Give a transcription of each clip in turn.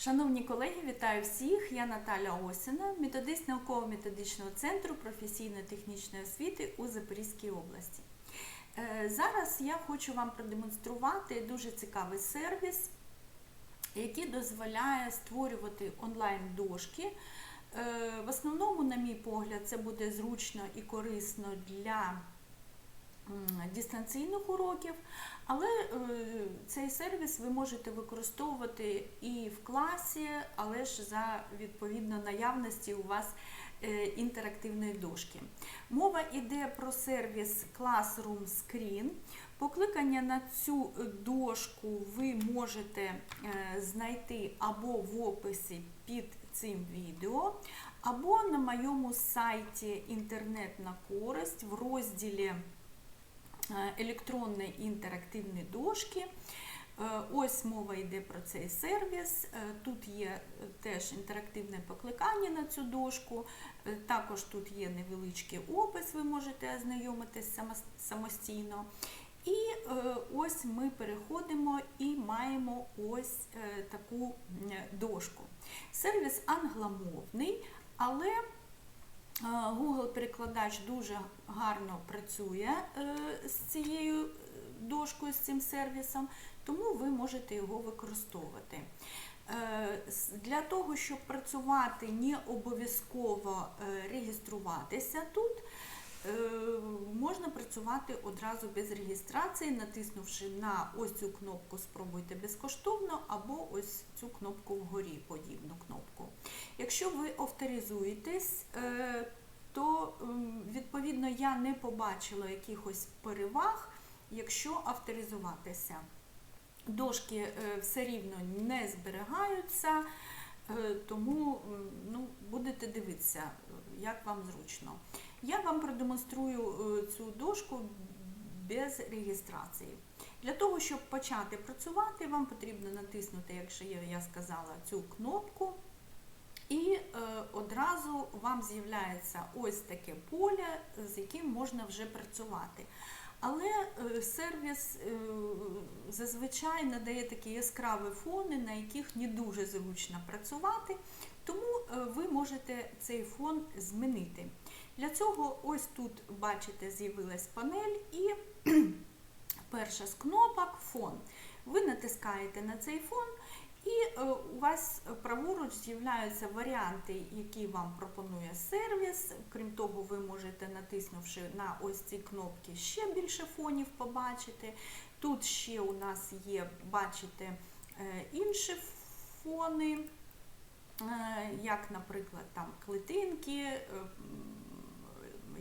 Шановні колеги, вітаю всіх! Я Наталя Осіна, методист науково-методичного центру професійно-технічної освіти у Запорізькій області. Е, Зараз я хочу вам продемонструвати дуже цікавий сервіс, який дозволяє створювати онлайн-дошки. Е, В основному, на мій погляд, це буде зручно і корисно для дистанційних уроків, але е, цей сервіс ви можете використовувати і в класі, але ж за відповідно наявності у вас е, інтерактивної дошки. Мова йде про сервіс Classroom Screen. Покликання на цю дошку ви можете е, знайти або в описі під цим відео, або на моєму сайті Інтернет на користь в розділі е, електронні інтерактивні дошки. Е, Ось мова йде про цей сервіс. Е, Тут є теж інтерактивне покликання на цю дошку. Також тут є невеличкий опис, ви можете ознайомитись самостійно. І ось ми переходимо і маємо ось таку дошку. Сервіс англомовний, але Google-перекладач дуже гарно працює е, з цією е, дошкою, з цим сервісом, тому ви можете його використовувати. Е, Для того, щоб працювати, не обов'язково реєструватися тут. Можна працювати одразу без реєстрації, натиснувши на ось цю кнопку Спробуйте безкоштовно або ось цю кнопку вгорі, подібну кнопку. Якщо ви авторизуєтесь, е, то відповідно я не побачила якихось переваг, якщо авторизуватися. Дошки е, все рівно не зберігаються, е, тому ну, будете дивитися, як вам зручно. Я вам продемонструю цю дошку без реєстрації. Для того, щоб почати працювати, вам потрібно натиснути, якщо я сказала, цю кнопку. І е, одразу вам з'являється ось таке поле, з яким можна вже працювати. Але е, сервіс е, зазвичай надає такі яскраві фони, на яких не дуже зручно працювати, тому ви можете цей фон змінити. Для цього ось тут, бачите, з'явилась панель і перша з кнопок фон. Ви натискаєте на цей фон, і е, у вас праворуч з'являються варіанти, які вам пропонує сервіс. Крім того, ви можете, натиснувши на ось ці кнопки, ще більше фонів побачити. Тут ще у нас є, бачите, е, інші фони, е, як, наприклад, там клітинки, е,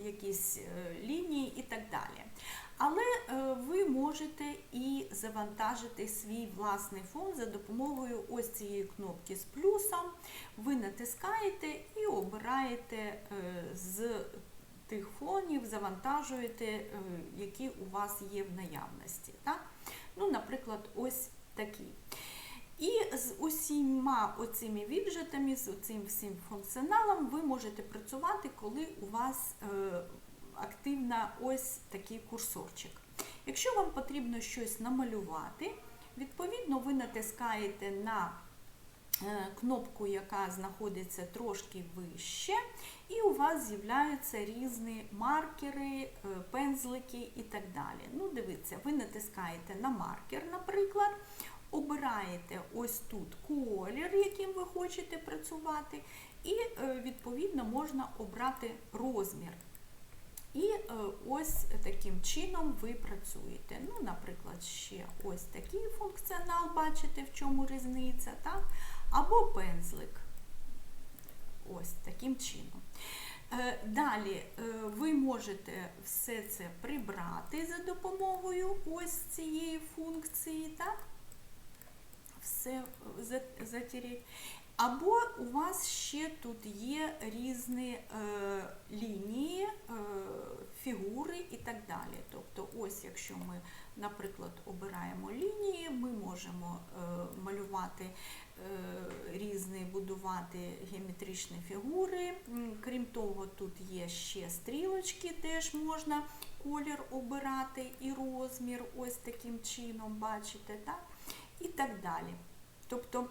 якісь лінії і так далі. Але е, ви можете і завантажити свій власний фон за допомогою ось цієї кнопки з плюсом. Ви натискаєте і обираєте е, з тих фонів, завантажуєте, е, які у вас є в наявності. Так? Ну, наприклад, ось такий. І з усіма оцими віджетами, з цим всім функціоналом ви можете працювати, коли у вас активна ось такий курсорчик. Якщо вам потрібно щось намалювати, відповідно ви натискаєте на е, кнопку, яка знаходиться трошки вище, і у вас з'являються різні маркери, е, пензлики і так далі. Ну, дивіться, ви натискаєте на маркер, наприклад, обираєте ось тут колір, яким ви хочете працювати, і е, відповідно можна обрати розмір. І е, ось таким чином ви працюєте. Ну, наприклад, ще ось такий функціонал, бачите, в чому різниця, так? Або пензлик. Ось таким чином. Е, Далі е, ви можете все це прибрати за допомогою ось цієї функції, так? Все за- затереть. Або у вас ще тут є різні е, лінії, е, фігури і так далі. Тобто, ось якщо ми, наприклад, обираємо лінії, ми можемо е, малювати е, різні, будувати геометричні фігури. Крім того, тут є ще стрілочки, теж можна колір обирати і розмір, ось таким чином, бачите, так? І так далі. Тобто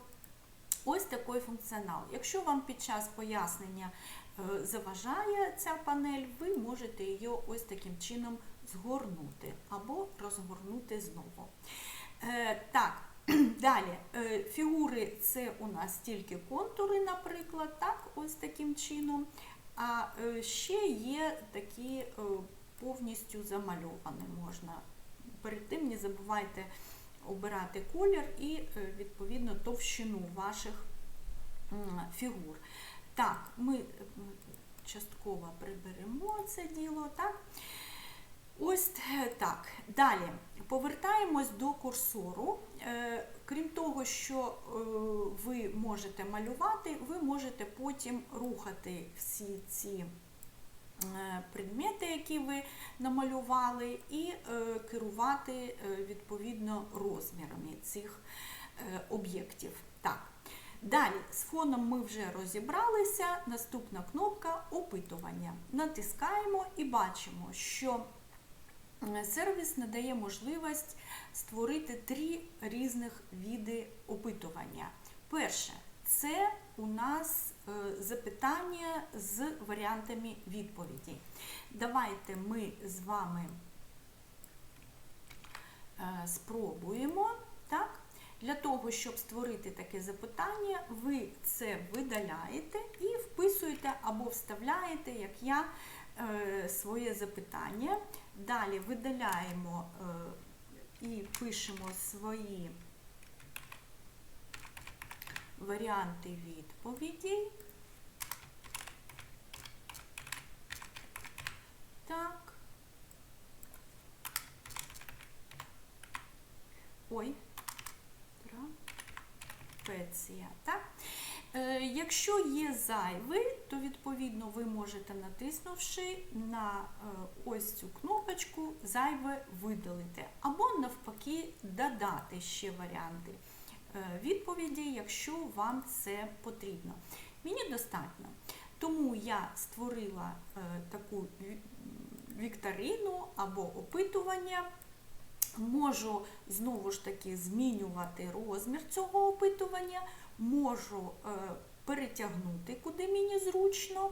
Ось такий функціонал. Якщо вам під час пояснення е, заважає ця панель, ви можете її ось таким чином згорнути або розгорнути знову. Е, Так, далі е, фігури це у нас тільки контури, наприклад, так, ось таким чином. А ще є такі повністю замальовані можна. Перед тим не забувайте обирати колір і е, відповідно товщину ваших фігур. Так, ми частково приберемо це діло. Так? Ось е, так. Далі повертаємось до курсору. Е, Крім того, що ви можете малювати, ви можете потім рухати всі ці предмети, які ви намалювали, і е, керувати е, відповідно розмірами цих е, об'єктів. Так. Далі, з фоном ми вже розібралися. Наступна кнопка опитування. Натискаємо і бачимо, що е, сервіс надає можливість створити три різних види опитування. Перше, це у нас е, запитання з варіантами відповіді. Давайте ми з вами е, спробуємо. Так? Для того, щоб створити таке запитання, ви це видаляєте і вписуєте або вставляєте, як я, е, своє запитання. Далі видаляємо е, і пишемо свої варіанти відповідей. Так. Ой. Трапеція. Так? Е, якщо є зайвий, то відповідно ви можете, натиснувши на е, ось цю кнопочку, зайве видалити, або навпаки додати ще варіанти відповіді, якщо вам це потрібно. Мені достатньо. Тому я створила е, таку вікторину або опитування. Можу знову ж таки змінювати розмір цього опитування, можу е, перетягнути, куди мені зручно,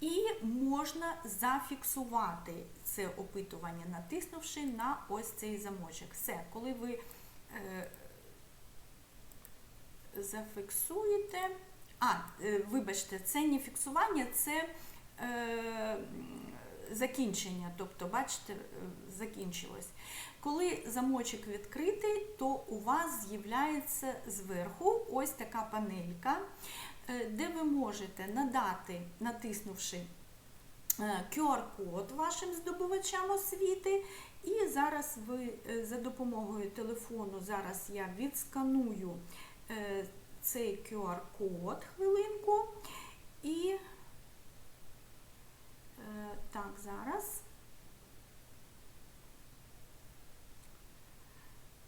і можна зафіксувати це опитування, натиснувши на ось цей замочок. Все, коли ви е, зафіксуєте. А, е, вибачте, це не фіксування, це е, закінчення. Тобто, бачите, е, закінчилось. Коли замочок відкритий, то у вас з'являється зверху ось така панелька, е, де ви можете надати, натиснувши QR-код вашим здобувачам освіти. І зараз ви за допомогою телефону, зараз я відсканую цей QR-код хвилинку. І е, так, зараз.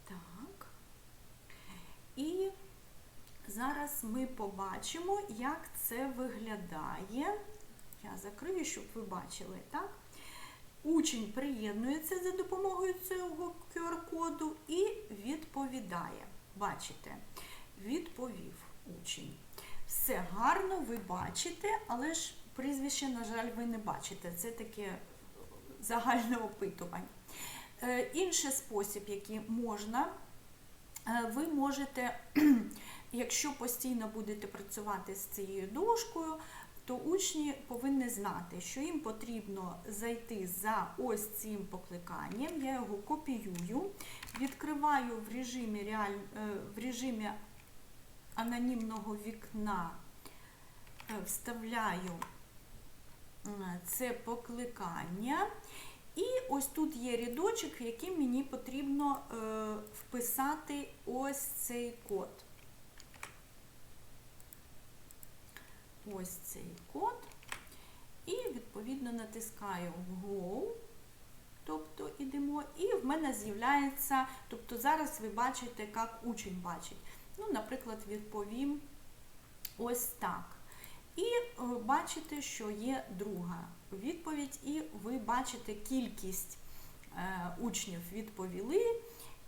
Так. І зараз ми побачимо, як це виглядає. Я закрию, щоб ви бачили, так? Учень приєднується за допомогою цього QR-коду і відповідає. Бачите, відповів учень. Все гарно, ви бачите, але ж прізвище, на жаль, ви не бачите. Це таке загальне опитування. Е, Інший спосіб, який можна, е, ви можете, якщо постійно будете працювати з цією дошкою, то учні повинні знати, що їм потрібно зайти за ось цим покликанням. Я його копіюю, відкриваю в режимі, реаль... е, в режимі анонімного вікна, е, вставляю е, це покликання. І ось тут є рядочок, в який мені потрібно е, вписати ось цей код. Ось цей код. І відповідно натискаю Go, тобто ідемо, і в мене з'являється, тобто зараз ви бачите, як учень бачить. Ну, наприклад, відповім ось так. І е, бачите, що є друга відповідь, і ви бачите кількість е, учнів відповіли,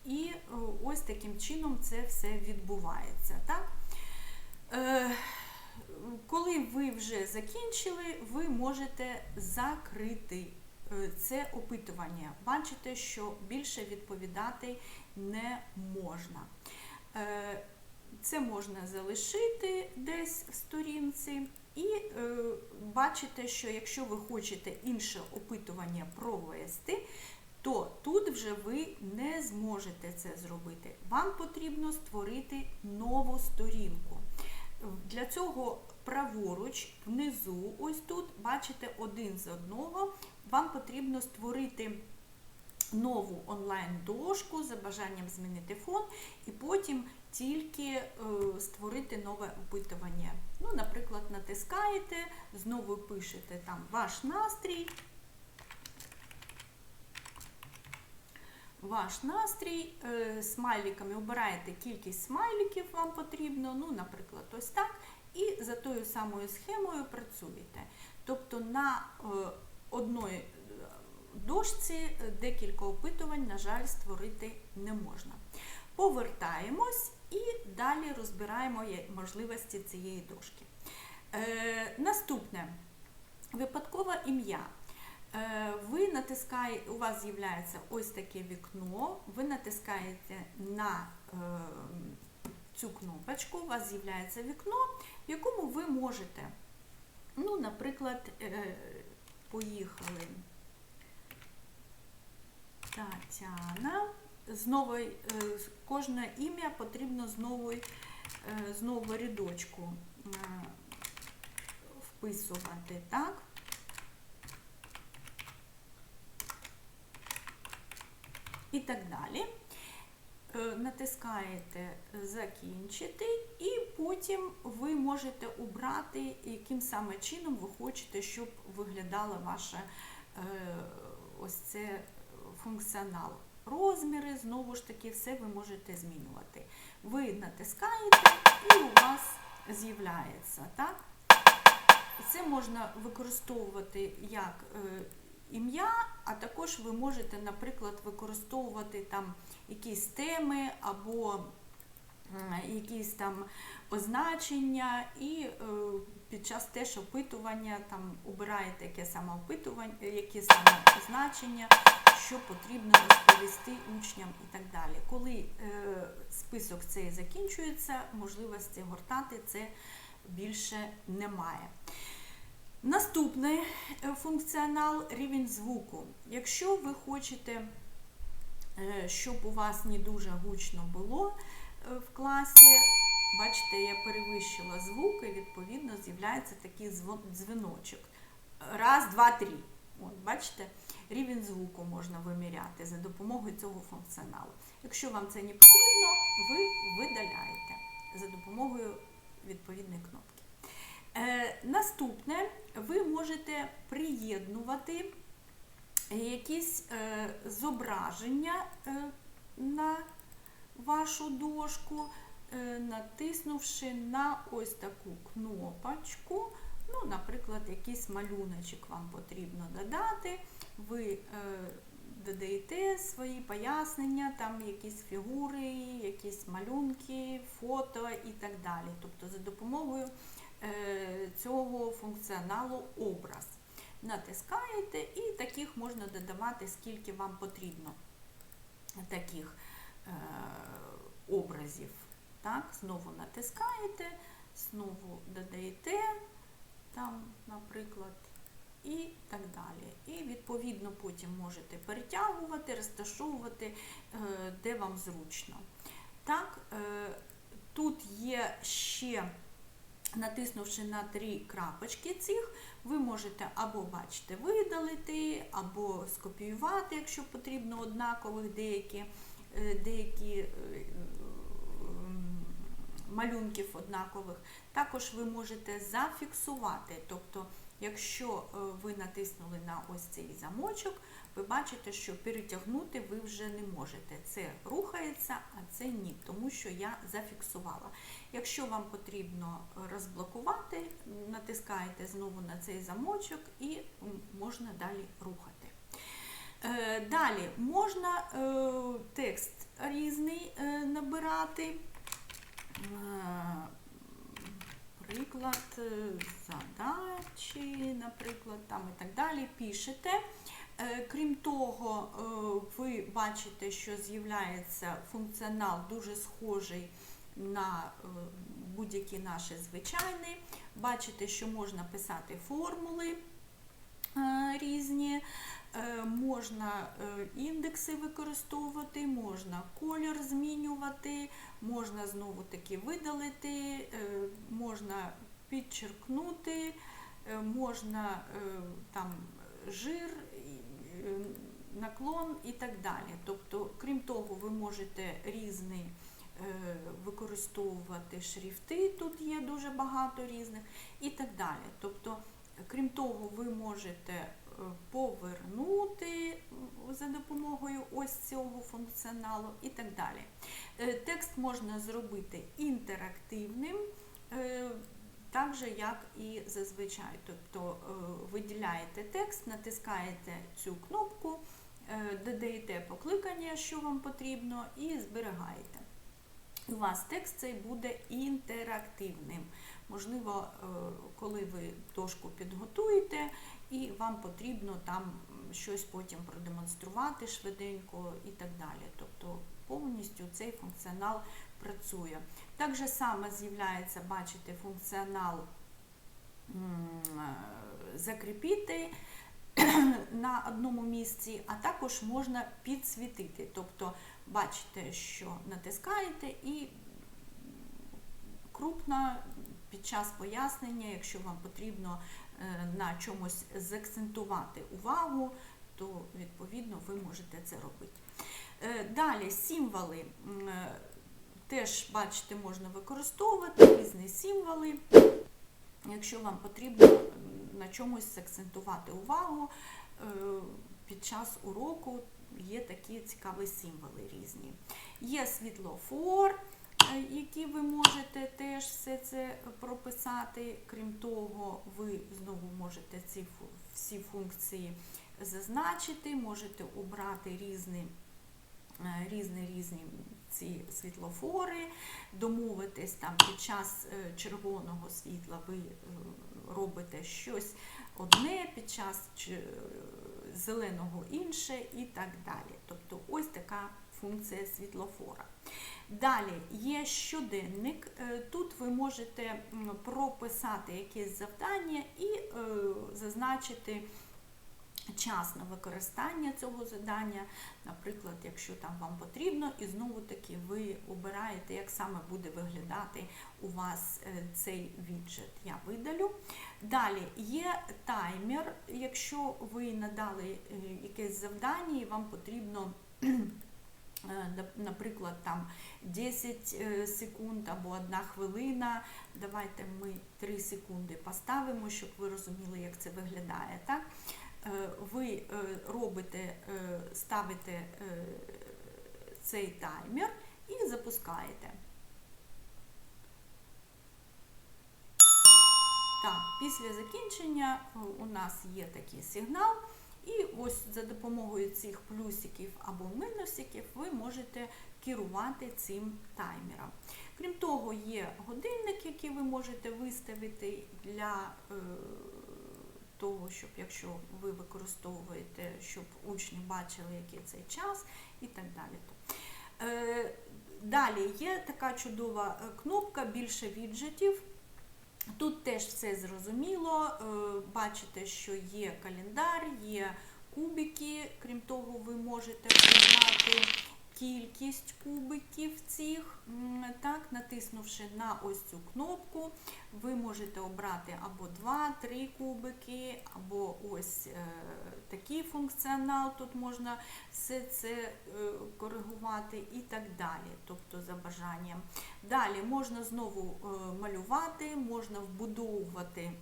і е, ось таким чином це все відбувається. Так? Коли ви вже закінчили, ви можете закрити це опитування. Бачите, що більше відповідати не можна. Це можна залишити десь в сторінці. І е, бачите, що якщо ви хочете інше опитування провести, то тут вже ви не зможете це зробити. Вам потрібно створити нову сторінку. Для цього праворуч, внизу, ось тут, бачите, один з одного, вам потрібно створити нову онлайн-дошку за бажанням змінити фон, і потім тільки е, створити нове опитування. Ну, наприклад, натискаєте, знову пишете там ваш настрій. Ваш настрій е, смайликами обираєте кількість смайликів вам потрібно, ну, наприклад, ось так. І за тою самою схемою працюєте. Тобто на е, одної дошці е, декілька опитувань, на жаль, створити не можна. Повертаємось і далі розбираємо можливості цієї дошки. Е, наступне випадкове ім'я. Е, Ви натискаєте, у вас з'являється ось таке вікно, ви натискаєте на е, цю кнопочку, у вас з'являється вікно, в якому ви можете, ну, наприклад, е, поїхали. Тетяна. З нової, е, кожне ім'я потрібно з нової, е, рядочку е, вписувати, так? І так далі. Натискаєте закінчити, і потім ви можете обрати, яким саме чином ви хочете, щоб виглядала ваша е, ось це функціонал. Розміри, знову ж таки, все ви можете змінювати. Ви натискаєте і у вас з'являється. так? Це можна використовувати як е, ім'я, а також ви можете, наприклад, використовувати там якісь теми або м, якісь там означення, і е, під час теж опитування там обираєте яке саме опитування, яке саме означення, що потрібно розповісти учням і так далі. Коли е, список цей закінчується, можливості гортати це більше немає. Наступний е, функціонал рівень звуку. Якщо ви хочете, е, щоб у вас не дуже гучно було в класі, бачите, я перевищила звук і відповідно з'являється такий дзвіночок. Раз, два, три. От, бачите, рівень звуку можна виміряти за допомогою цього функціоналу. Якщо вам це не потрібно, ви видаляєте за допомогою відповідної кнопки. Е, наступне, ви можете приєднувати якісь е, зображення е, на вашу дошку, е, натиснувши на ось таку кнопочку. Ну, наприклад, якийсь малюночок вам потрібно додати. Ви е, додаєте свої пояснення, там якісь фігури, якісь малюнки, фото і так далі. Тобто за допомогою е, цього функціоналу образ. Натискаєте і таких можна додавати, скільки вам потрібно таких е, образів. Так, Знову натискаєте, знову додаєте, там, наприклад, і так далі. І відповідно потім можете перетягувати, розташовувати, е, де вам зручно. Так, е, тут є ще натиснувши на три крапочки цих, ви можете або бачите, видалити, або скопіювати, якщо потрібно, однакових деякі, е, деякі малюнків однакових. Також ви можете зафіксувати. Тобто, якщо е, ви натиснули на ось цей замочок, ви бачите, що перетягнути ви вже не можете. Це рухається, а це ні, тому що я зафіксувала. Якщо вам потрібно розблокувати, натискаєте знову на цей замочок і можна далі рухати. Е, Далі можна е, текст різний набирати. Наприклад, е, задачі, наприклад, там і так далі, пишете. Е, Крім того, е, ви бачите, що з'являється функціонал дуже схожий на будь-які наші звичайні. Бачите, що можна писати формули різні, можна е, індекси використовувати, можна колір змінювати, можна знову таки видалити, е, можна підчеркнути, е, можна е, там жир, е, наклон і так далі. Тобто, крім того, ви можете різні е, використовувати шрифти, тут є дуже багато різних і так далі. Тобто, крім того, ви можете е, повернути за допомогою ось цього функціоналу і так далі. Е, Текст можна зробити інтерактивним. е, так же, як і зазвичай. Тобто е, виділяєте текст, натискаєте цю кнопку, додаєте покликання, що вам потрібно, і зберігаєте. У вас текст цей буде інтерактивним. Можливо, коли ви дошку підготуєте, і вам потрібно там щось потім продемонструвати швиденько і так далі. Тобто повністю цей функціонал працює. Так же саме з'являється, бачите, функціонал е, закріпити на одному місці, а також можна підсвітити. Тобто бачите, що натискаєте і крупно під час пояснення, якщо вам потрібно е, на чомусь заакцентувати увагу, то відповідно ви можете це робити. Е, Далі символи е, теж, бачите, можна використовувати різні символи. Якщо вам потрібно на чомусь заакцентувати увагу під час уроку, є такі цікаві символи різні. Є світлофор, які ви можете теж все це прописати. Крім того, ви знову можете ці всі функції зазначити, можете обрати різні е, різні різні ці світлофори, домовитись там під час е, червоного світла ви е, робите щось одне, під час зеленого інше і так далі. Тобто ось така функція світлофора. Далі є щоденник. Е, Тут ви можете прописати якесь завдання і е, зазначити час на використання цього завдання, наприклад, якщо там вам потрібно, і знову таки ви обираєте, як саме буде виглядати у вас е, цей віджит. Я видалю. Далі є таймер, якщо ви надали якесь завдання і вам потрібно. Е, нап- Наприклад, там 10 е, секунд або 1 хвилина. Давайте ми 3 секунди поставимо, щоб ви розуміли, як це виглядає. Так? Е, Ви робите, ставите цей таймер і запускаєте. Так, після закінчення у нас є такий сигнал, і ось за допомогою цих плюсиків або мінусиків ви можете керувати цим таймером. Крім того, є годинник, який ви можете виставити для е, того, щоб якщо ви використовуєте, щоб учні бачили, який цей час і так далі. Е, Далі є така чудова е, кнопка більше віджитів. Тут теж все зрозуміло. Е, Бачите, що є календар, є кубики. Крім того, ви можете обрати кількість кубиків цих. Так, натиснувши на ось цю кнопку, ви можете обрати або 2-3 кубики, або ось е, такий функціонал. Тут можна все це е, коригувати і так далі, тобто за бажанням. Далі можна знову е, малювати, можна вбудовувати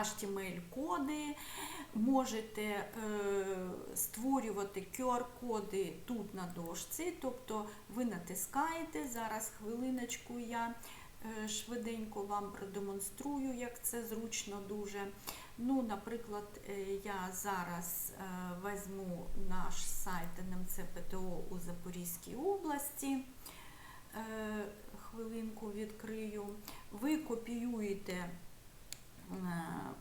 HTML-коди, можете е, створювати QR-коди тут на дошці, тобто ви натискаєте, зараз хвилиночку я швиденько вам продемонструю, як це зручно дуже. Ну, Наприклад, е, я зараз е, візьму наш сайт НМЦ ПТО у Запорізькій області. Е, Хвилинку відкрию, ви копіюєте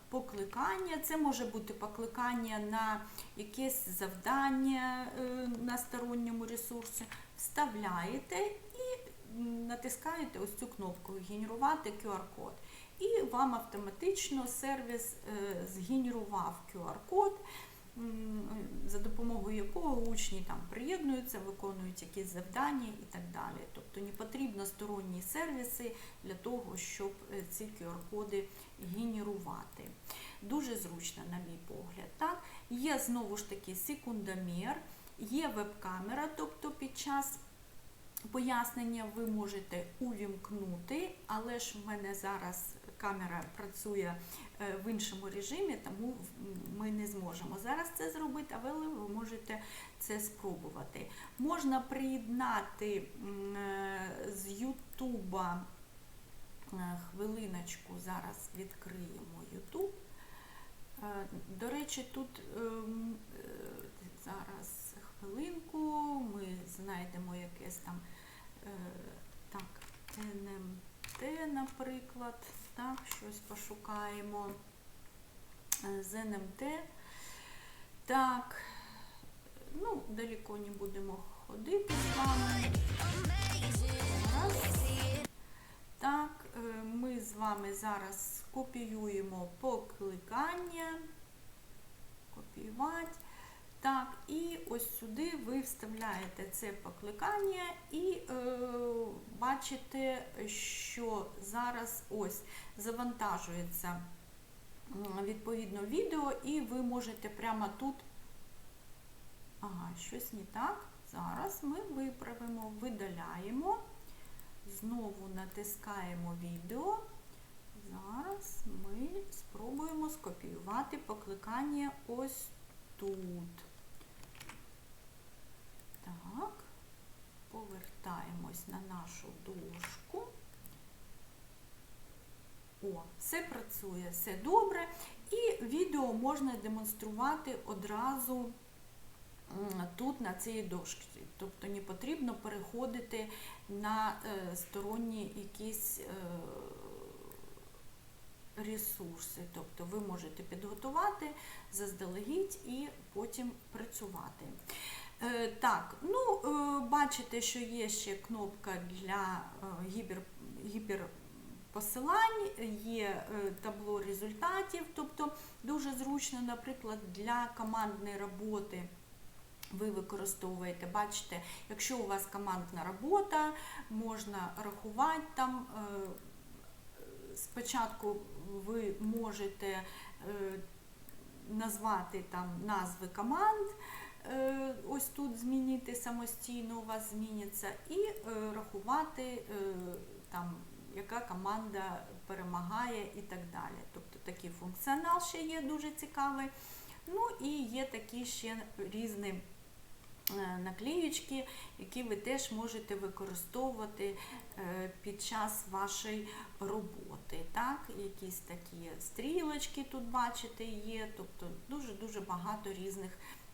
покликання. Це може бути покликання на якесь завдання на сторонньому ресурсі. Вставляєте і натискаєте ось цю кнопку Генерувати QR-код. І вам автоматично сервіс е, згенерував QR-код, за допомогою якого учні там приєднуються, виконують якісь завдання і так далі. Тобто не потрібно сторонні сервіси для того, щоб е, ці QR-коди генерувати. Дуже зручно, на мій погляд. Так? Є знову ж таки секундомір, є веб-камера, тобто під час пояснення ви можете увімкнути, але ж в мене зараз камера працює е, в іншому режимі, тому ми не зможемо зараз це зробити, але ви можете це спробувати. Можна приєднати е, з Ютуба е, хвилиночку, зараз відкриємо Ютуб. До речі, тут ем, зараз хвилинку, ми знайдемо якесь там так, НМТ, наприклад, так, щось пошукаємо. Е, З НМТ. Так, ну, далеко не будемо ходити з вами. Так, е, ми з вами зараз копіюємо покликання. Копіювати. Так, і ось сюди ви вставляєте це покликання і е, бачите, що зараз ось завантажується відповідно відео, і ви можете прямо тут. Ага, щось не так. Зараз ми виправимо, видаляємо. Знову натискаємо відео. Зараз ми спробуємо скопіювати покликання ось тут. Так, повертаємось на нашу дошку. О, все працює, все добре. І відео можна демонструвати одразу тут на цій дошці. Тобто не потрібно переходити на е, сторонні якісь е, ресурси. Тобто ви можете підготувати заздалегідь і потім працювати. Е, Так, ну е, бачите, що є ще кнопка для е, гібер, гіперпосилань, є табло результатів, тобто дуже зручно, наприклад, для командної роботи. Ви використовуєте, бачите, якщо у вас командна робота, можна рахувати там. Спочатку ви можете назвати там назви команд, ось тут змінити самостійно, у вас зміняться, і е, рахувати е, там, яка команда перемагає і так далі. Тобто такий функціонал ще є дуже цікавий. Ну і є такі ще різні е, наклеючки, які ви теж можете використовувати е, під час вашої роботи. Так? Якісь такі стрілочки тут бачите є, тобто дуже-дуже багато різних е,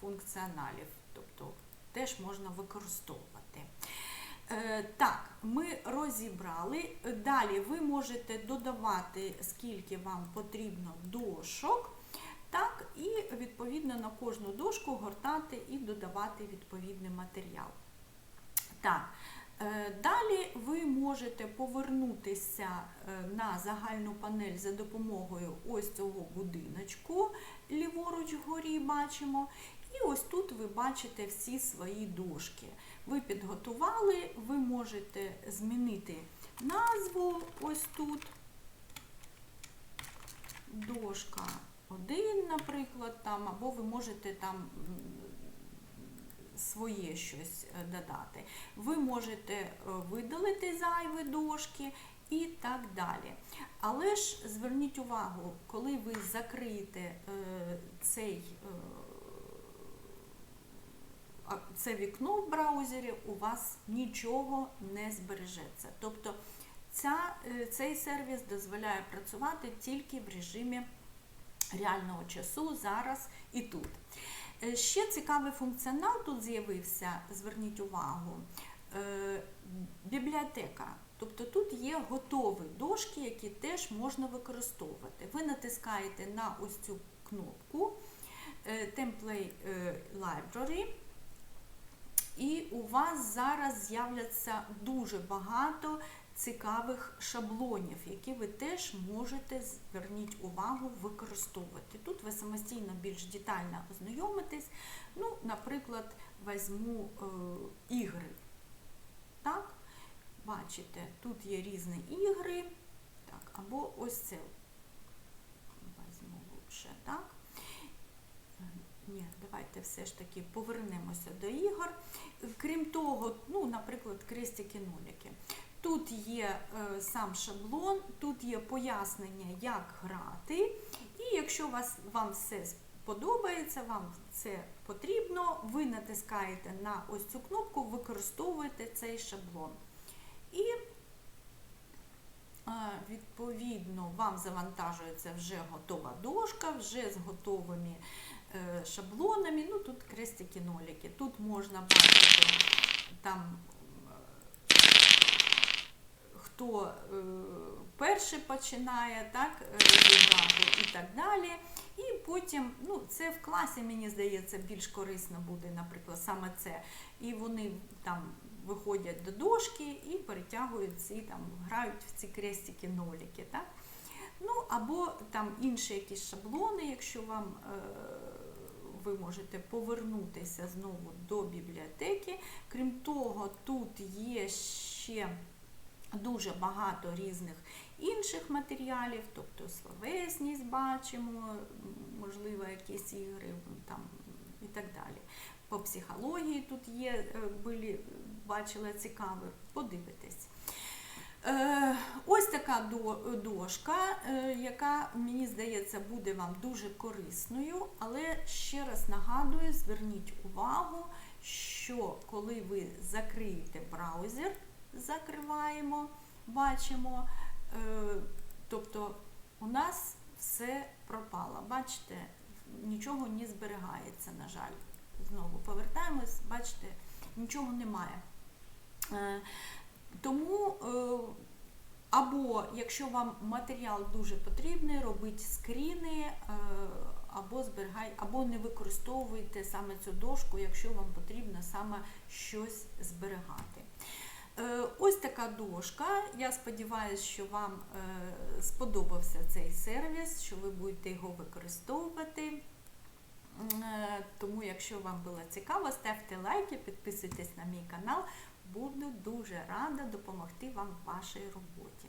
функціоналів, тобто теж можна використовувати. Е, Так, ми розібрали. Далі ви можете додавати, скільки вам потрібно дошок. Так, і відповідно на кожну дошку гортати і додавати відповідний матеріал. Так, е, далі ви можете повернутися е, на загальну панель за допомогою ось цього будиночку, ліворуч вгорі бачимо. І ось тут ви бачите всі свої дошки. Ви підготували, ви можете змінити назву ось тут. Дошка 1, наприклад, там, або ви можете там своє щось е, додати. Ви можете е, видалити зайві дошки і так далі. Але ж зверніть увагу, коли ви закриєте е, цей, це вікно в браузері, у вас нічого не збережеться. Тобто ця, цей сервіс дозволяє працювати тільки в режимі реального часу зараз і тут. Е, Ще цікавий функціонал тут з'явився, зверніть увагу. Е, бібліотека. Тобто тут є готові дошки, які теж можна використовувати. Ви натискаєте на ось цю кнопку е, Template Library, і у вас зараз з'являться дуже багато цікавих шаблонів, які ви теж можете, зверніть увагу, використовувати. Тут ви самостійно більш детально ознайомитесь. Ну, наприклад, візьму е, ігри. Так? Бачите, тут є різні ігри. Так, або ось це. Візьму лучше, так? Е, Ні, давайте все ж таки повернемося до ігор. Крім того, ну, наприклад, крестики-ноліки. Тут є е, сам шаблон, тут є пояснення, як грати. І якщо вас, вам все сподобається, вам це потрібно, ви натискаєте на ось цю кнопку, використовуєте цей шаблон. І е, відповідно вам завантажується вже готова дошка, вже з готовими е, шаблонами. Ну тут крестики-ноліки. Тут можна бачити там. Хто е, перший починає так, е, і так далі. І потім, ну, це в класі, мені здається, більш корисно буде, наприклад, саме це. І вони там виходять до дошки і перетягують ці, там, грають в ці крестики-ноліки. Так? Ну, або там інші якісь шаблони, якщо вам е, ви можете повернутися знову до бібліотеки. Крім того, тут є ще дуже багато різних інших матеріалів, тобто словесність бачимо, можливо, якісь ігри там і так далі. По психології тут є, е, були, бачила цікаве, подивитесь. Е, Ось така дошка, е, яка, мені здається, буде вам дуже корисною, але ще раз нагадую, зверніть увагу, що коли ви закриєте браузер, закриваємо, бачимо, е, тобто у нас все пропало. Бачите, нічого не зберігається, на жаль. Знову повертаємось, бачите, нічого немає. Е, Тому е, або якщо вам матеріал дуже потрібний, робіть скріни, або зберігай, або не використовуйте саме цю дошку, якщо вам потрібно саме щось зберігати. Е, Ось така дошка. Я сподіваюся, що вам е, сподобався цей сервіс, що ви будете його використовувати. Е, Тому, якщо вам було цікаво, ставте лайки, підписуйтесь на мій канал. Буду дуже рада допомогти вам в вашій роботі.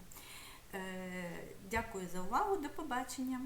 Дякую за увагу, до побачення!